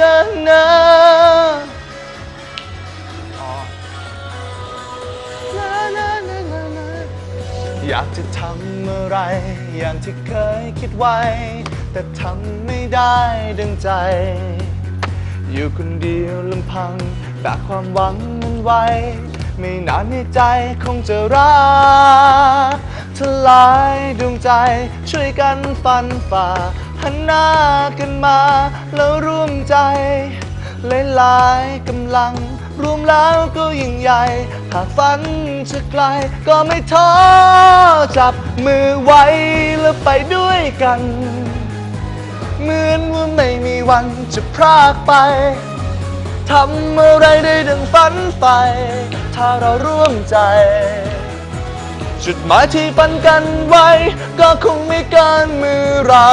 นานานานานานานาอยากจะทำอะไร อย่างที่เคยคิดไว้ แต่ทำไม่ได้ดังใจ อยู่คนเดียวลำพังแบกความหวังมันไว้ ไม่นานในใจคงจะรักทลายดวงใจช่วยกันฟันฝ่า หันหน้ากันมา แล้วร่วมใจหลายๆกำลัง รวมแล้วก็ยิ่งใหญ่ หากฝันจะไกลก็ไม่ท้อจับมือไว้แล้วไปด้วยกัน เหมือนว่าไม่มีวันจะพรากไปทำอะไรได้ดังฝันไปถ้าเราร่วมใจ จุดหมายที่ฝันกันไว้ ก็คงไม่เกินมือเรา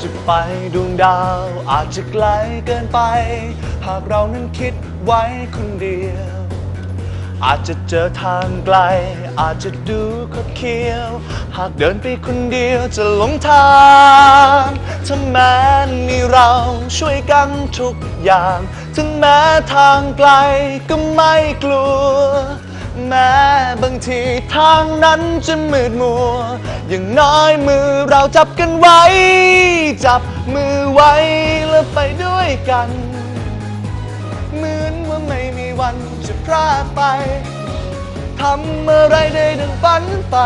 จะไปดวงดาวอาจจะไกลเกินไป หากเรานั้นคิดไว้คนเดียว อาจจะเจอทางไกล อาจจะดูคดเคี้ยว หากเดินไปคนเดียวจะหลงทางถ้าแม้มีเราช่วยกันทุกอย่าง ถึงแม้ทางไกลก็ไม่กลัว แม้บางทีทางนั้นจะมืดมัว อย่างน้อยมือเราจับกันไว้ จับมือไว้แล้วไปด้วยกัน วันจะพรากไปทำอะไรได้ดังฝันไป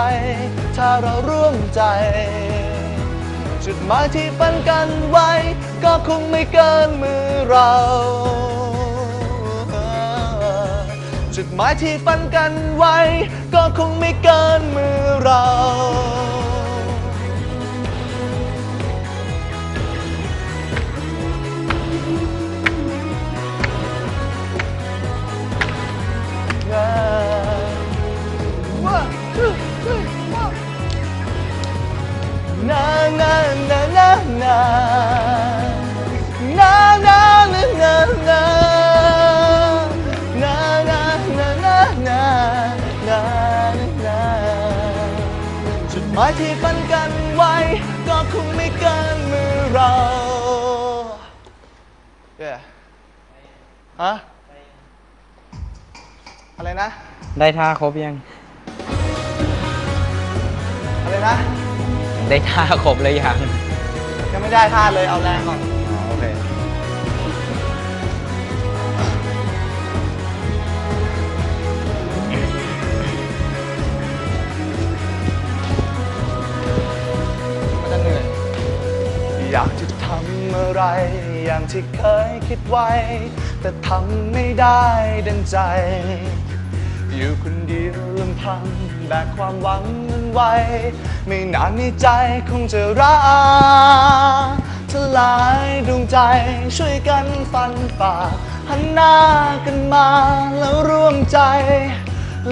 ถ้าเราร่วมใจ จุดหมายที่ฝันกันไว้ ก็คงไม่เกินมือเรา จุดหมายที่ฝันกันไว้ ก็คงไม่เกินมือเรา ที่ฝันกันไว้ ก็คงไม่เกินมือเรา Yeah ฮะอะไรนะ ได้ท่าครบยัง อะไรนะ ได้ท่าครบเลยยัง ยังไม่ได้ท่าเลยเอาแรงก่อน ที่เคยคิดไว้ แต่ทำไม่ได้ดังใจ อยู่คนเดียวลำพังแบกความหวังนั้นไว้ ไม่นานในใจคงจะรักทลายดวงใจช่วยกันฟันฝ่าหันหน้ากันมาแล้วร่วมใจ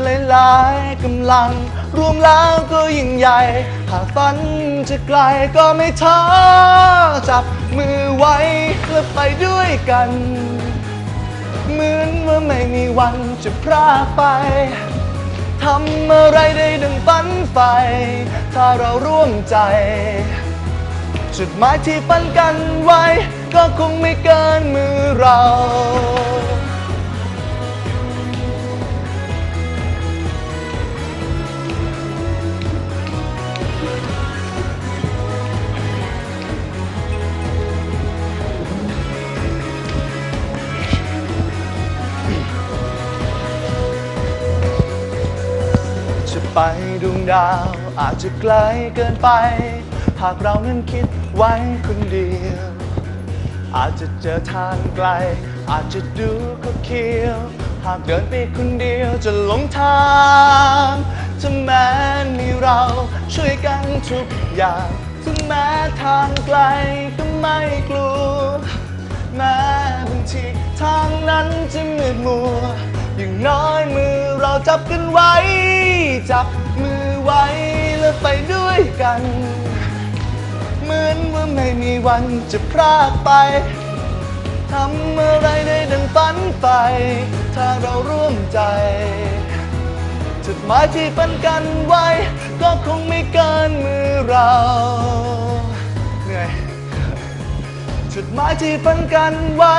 หลายๆกำลัง รวมแล้วก็ยิ่งใหญ่ หากฝันจะไกลก็ไม่ท้อจับมือไว้แล้วไปด้วยกัน เหมือนว่าไม่มีวันจะพรากไปทำอะไรได้ดังฝันไปถ้าเราร่วมใจ จุดหมายที่ฝันกันไว้ ก็คงไม่เกินมือเรา ไปดวงดาวอาจจะไกลเกินไป หากเรานั้นคิดไว้คนเดียว อาจจะเจอทางไกล อาจจะดูก็เคียว หากเดินไปคนเดียวจะหลงทางถ้าแม้มีเราช่วยกันทุกอย่างถึงแม้ทางไกลก็ไม่กลัว แม้บางทีทางนั้นจะมืดมัวอย่างน้อยมือ จับกันไว้ จับมือไว้แล้วไปด้วยกัน เหมือนว่าไม่มีวันจะพรากไปทำอะไรได้ดังฝันไป ถ้าเราร่วมใจ จุดหมายที่เป็นกันไว้ ก็คงไม่เกินมือเราเหนื่อยจุดหมายที่เป็นกันไว้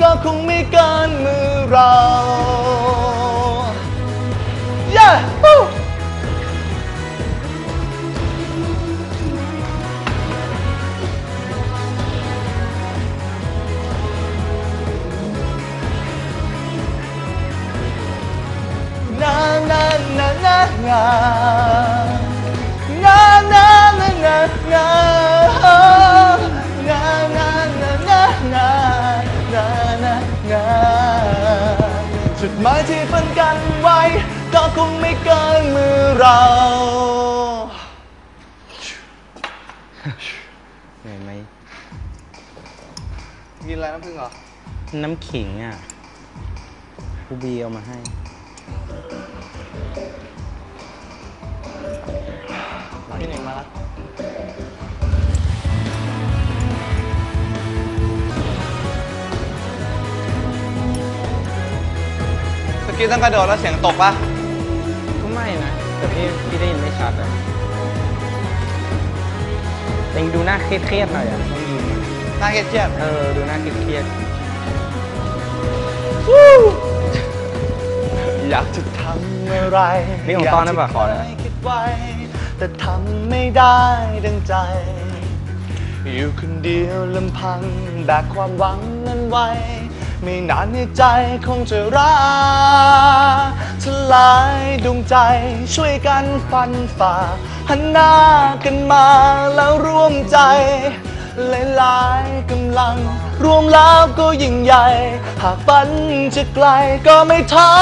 ก็คงไม่เกินมือเรา Yeah. Woo. Na na na na na. Na na na na na. Oh. Na na na na na. Na na na. จุดหมายที่ฝันกันไว้ ก็คงไม่เกินมือเราเหนื่อยไหมกินอะไรน้ำผึ้งเหรอ น้ำขิงอะครูบีเอามาให้พี่ห กี้ต้องกระโดดแล้วเสียงตกปะก็ไม่นะ แต่พี่พี่ได้ยินไม่ชัดอะเองดูหน้าเครียดๆหน่อยอะต้องยิ้มอะน่าเครียดเออ ดูหน้าเครียดอยากจะทำอะไรนี่ของต้อนได้ปะขอหน่อยยากจะคิดไว้ แต่ทำไม่ได้ดังใจ อยู่คนเดียวลำพังแบกความหวังนั้นไว้ ไม่นานในใจคงจะร้าทลายดวงใจช่วยกันฟันฝ่า หันหน้ากันมาแล้วร่วมใจ หลายๆกำลัง รวมแล้วก็ยิ่งใหญ่ หากฝันจะไกลก็ไม่ท้อ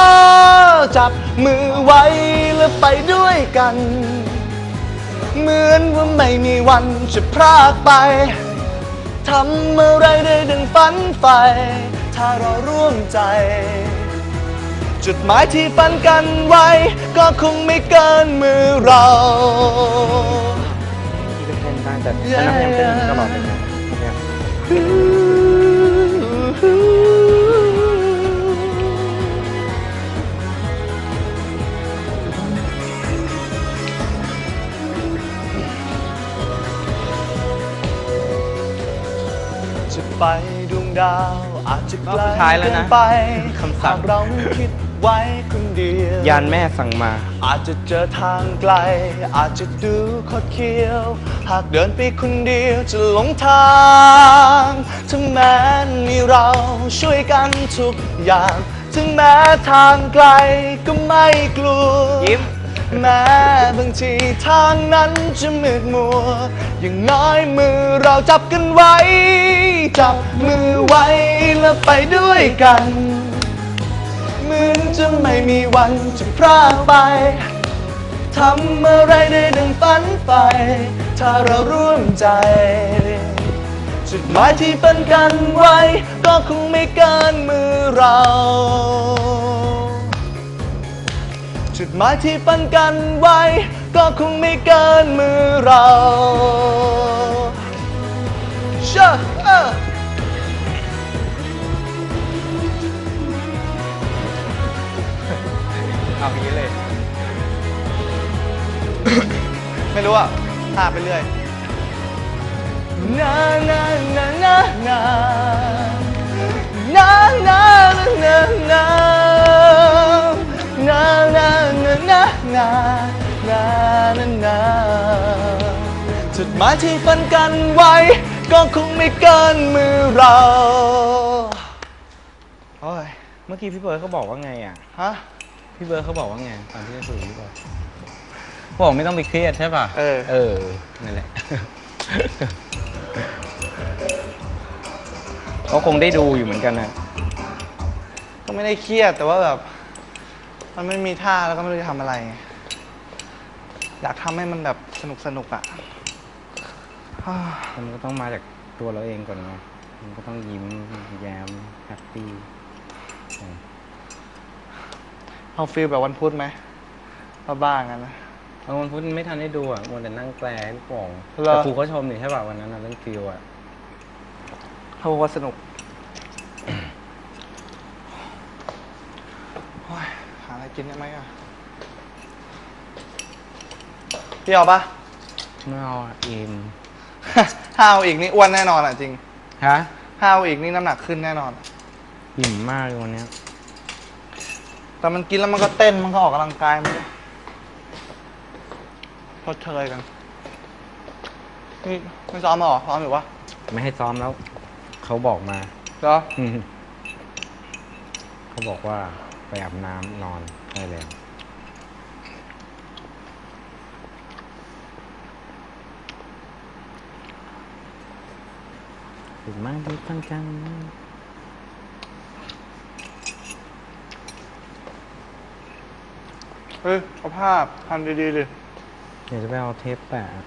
จับมือไว้แล้วไปด้วยกัน เหมือนว่าไม่มีวันจะพรากไปทำอะไรได้ดังฝันใฝ่ ถ้าเราร่วมใจ จุดหมายที่ฝันกันไว้ ก็คงไม่เกินมือเราๆพี่ก็เต้นได้แต่แต่น้ำยังเต้นตลอดเลยนะเนี่ยจะไปดวงดาว อาจจะไกลรอบสุดท้ายแล้วนะเกิไปคำสั่ง หากเรานั้นคิดไว้คนเดียว ยานแม่สั่งมา อาจจะเจอทางไกล อาจจะดูคดเคี้ยว หากเดินไปคนเดียวจะหลงทางถึงแม้มีเราช่วยกันทุกอย่าง ถึงแม้ทางไกลก็ไม่กลัว ยิ้ม แม้บางทีทางนั้นจะมืดมัว อย่างน้อยมือเราจับกันไว้ จับมือไว้แล้วไปด้วยกันเหมือนจะไม่มีวันจะพรากไปทำอะไรได้ดังฝันไป ถ้าเราร่วมใจ จุดหมายที่เป็นกันไว้ ก็คงไม่เกินมือเรา จุดหมายที่ปันกันไว้ ก็คงไม่เกินมือเราเชื่อ เออเอาอย่างนี้เลย ไม่รู้อะพาไปเรื่อยนานานานานานานานานานานานานานานานานานาจุดหมายที่ฝันกันไว้ ก็คงไม่เกินมือเราโอ้ยเมื่อกี้พี่เบิร์ดเขาบอกว่าไงอะ ฮะ พี่เบิร์ดเขาบอกว่าไงตอนที่จะคุยกับพี่เบิร์ดเขาบอกไม่ต้องไปเครียดใช่ป่ะ เออ เออ นั่นแหละ เขาคงได้ดูอยู่เหมือนกันนะ ก็ไม่ได้เครียดแต่ว่าแบบ มันไม่มีท่าแล้วก็ไม่รู้จะทำอะไรไงอยากทำให้มันแบบสนุกสนุกอะฮ่า มันก็ต้องมาจากตัวเราเองก่อนไงมันก็ต้องยิ้มแย้มแฮปปี้เอาฟีลแบบวันพุธไหมบ้าๆงั้นนะ เอาวันพุธไม่ทันได้ดูอะมัวแต่นั่งแปลลูกโป่งเหรอ แต่ครูก็ชมนี่ใช่ป่ะวันนั้นน่ะเรื่องฟิลอะ เขาบอกว่าสนุกโอ้ยหาอะไรกินได้ไหมอะ พี่เอาปะไม่เอาอะอิ่ม ถ้าเอาอีกนี่อ้วนแน่นอนอะจริง ฮะถ้าเอาอีกนี่น้ำหนักขึ้นแน่นอน อิ่มมากเลยวันเนี้ยแต่มันกินแล้วมันก็เต้นมันก็ออกกำลังกายมันก็ทดเชยกัน นี่ไม่ซ้อมมาหรอซ้อมอยู่วะไม่ให้ซ้อมแล้ว เขาบอกมา เหรอ เขาบอกว่าไปอาบน้ำนอนได้แล้ว ถึงมากดีจังจังเฮ้ยเอาภาพพันดีๆดิ เดี๋ยวจะไปเอาเทปแปะ